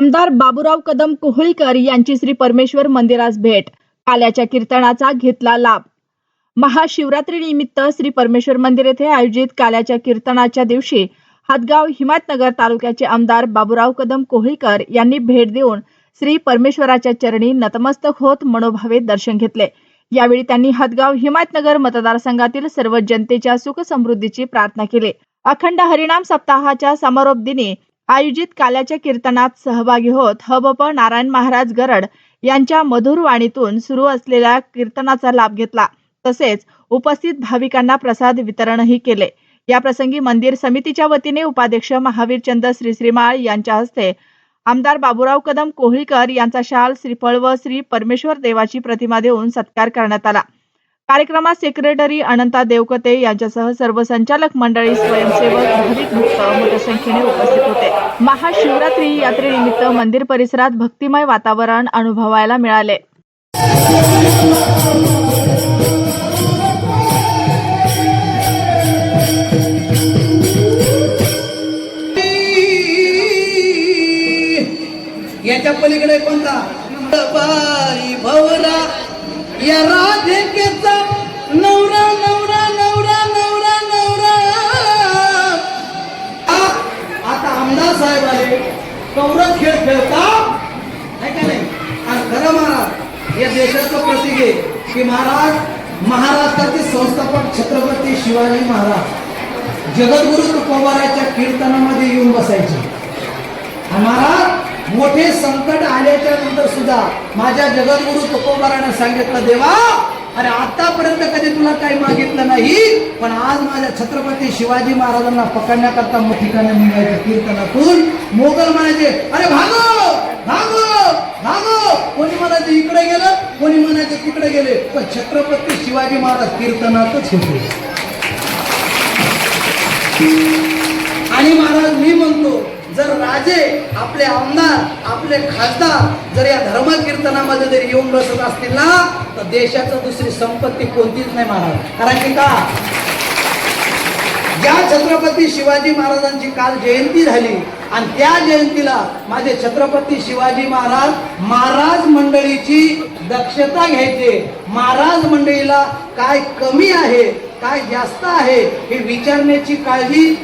आमदार बाबूराव कदम कोहळीकर यांची श्री परमेश्वर मंदिरास भेट. काल्याच्या कीर्तनाचा घेतला लाभ. महाशिवरात्री निमित्त श्री परमेश्वर मंदिर येथे आयोजित काल्याच्या कीर्तनाच्या दिवशी हातगाव हिमायतनगर तालुक्याचे आमदार बाबूराव कदम कोहळीकर यांनी भेट देऊन श्री परमेश्वराच्या चरणी नतमस्तक होत मनोभावे दर्शन घेतले. यावेळी त्यांनी हदगाव हिमायतनगर मतदारसंघातील सर्व जनतेच्या सुखसमृद्धीची प्रार्थना केली. अखंड हरिणाम सप्ताहाच्या समारोप दिनी आयोजित काल्याच्या कीर्तनात सहभागी होत हबप नारायण महाराज गरड यांच्या मधुर वाणीतून सुरू असलेल्या कीर्तनाचा लाभ घेतला. तसेच उपस्थित भाविकांना प्रसाद वितरणही केले. या प्रसंगी मंदिर समितीच्या वतीने उपाध्यक्ष महावीरचंद श्री श्रीमाळ यांच्या हस्ते आमदार बाबूराव कदम कोहळीकर यांचा शाल श्रीफळ व श्री परमेश्वर देवाची प्रतिमा देऊन सत्कार करण्यात आला. कार्यक्रमात सेक्रेटरी अनंता देवकते यांच्यासह सर्व संचालक मंडळी स्वयंसेवक भाविक भक्त मोठ्या संख्येने उपस्थित होते. महाशिवरात्री यात्रेनिमित्त मंदिर परिसरात भक्तिमय वातावरण अनुभवायला मिळाले. याच्या पलीकडे कोणता? भवरा. कौरव खेळ खेळता? है का नाही? आणि खरं महाराज या देशाचं प्रतीक आहे की महाराज महाराष्ट्राचे संस्थापक छत्रपती शिवाजी महाराज जगद्गुरु तुकोबाराच्या कीर्तनामध्ये येऊन बसायचे. आणि महाराज मोठे संकट आल्याच्यानंतर सुद्धा माझ्या जगद्गुरु तुकोबाराने सांगितलं देवा अरे आतापर्यंत कधी तुला काही मागितलं नाही पण आज माझ्या छत्रपती शिवाजी महाराजांना पकडण्याकरता मग ठिकाणी निघायचं कीर्तनातून. मोगल म्हणायचे अरे भागो भागो भागो. कोणी म्हणायचे इकडे गेलं. कोणी म्हणायचे तिकडे गेले. पण छत्रपती शिवाजी महाराज कीर्तनातच होते. आणि महाराज मी म्हणतो जर राजे आपले आमदार आपले खासदार जर या धर्म कीर्तनामध्ये जर येऊन बसत असतील ना तर देशाचं दुसरी संपत्ती कोणतीच नाही महाराज कारण की का? ज्या छत्रपती शिवाजी महाराजांची काल जयंती झाली आणि त्या जयंतीला माझे छत्रपती शिवाजी महाराज महाराज मंडळीची दक्षता घ्यायचे. महाराज मंडळीला काय कमी आहे काय जास्त आहे हे विचारण्याची काळजी